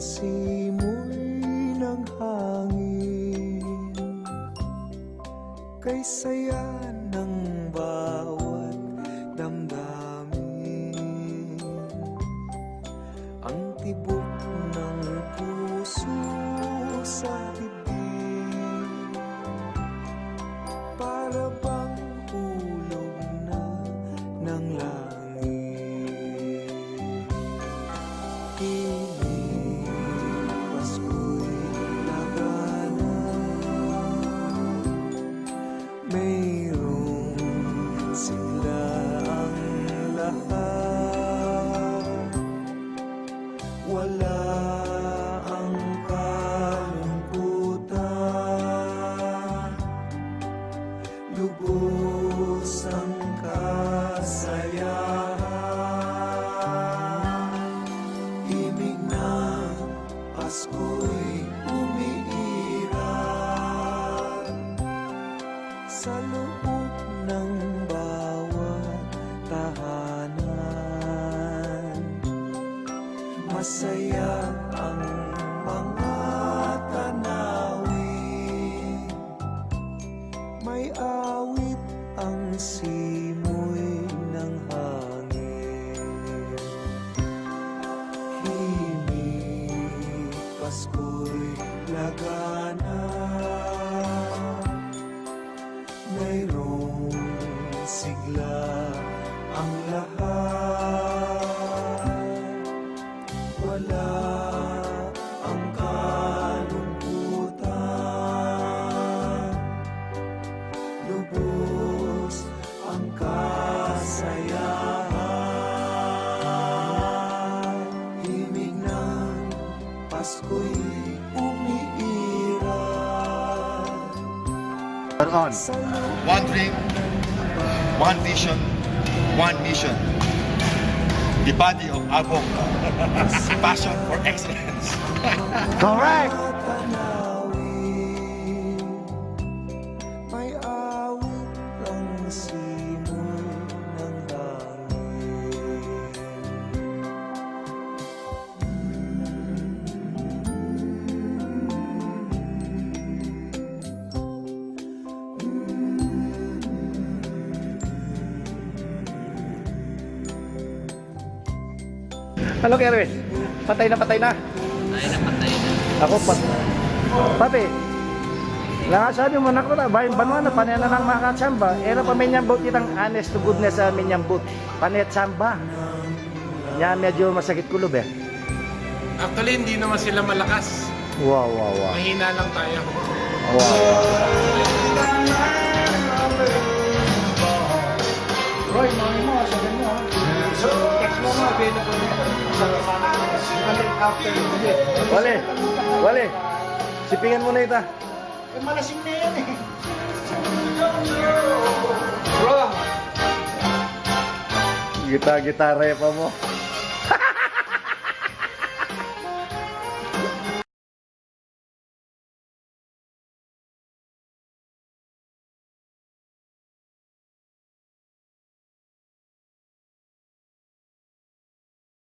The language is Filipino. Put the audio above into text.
simoy ng hangin. Kay ng bawat damdamin. Ang tibok ng puso sigla ang lahat. Wala ang kalungkutan. Lubos ang kasayahan. Ibig na Pasko'y umiiral. Sa loob ng Masaya ang mga tanawin. May awit ang simoy ng hangin. Himig Pasko'y lagana. Mayroong sigla Wala ang kalungkutan Lubos ang kasayahan Himig ng Pasko'y umiiral on. One dream, one vision, one mission. The body of Abong. Passion for excellence. Correct! Ano Kerwin? Patay na patay na. Ay, napatay na. Ako pat. Papi. Sabi mo na ko na, bayan banwa na, panay na lang mga katsamba. Era pa minyambot kitang honest to goodness sa minyambot. Panay at samba. Yan medyo masakit kulob eh. Actually, hindi naman sila malakas. Wow, wow, wow. Mahina lang tayo. Wow. Roy, after Wale, wale. Sipingan mo na ita. Eh, malasing na yan eh. Gita-gitara pa mo.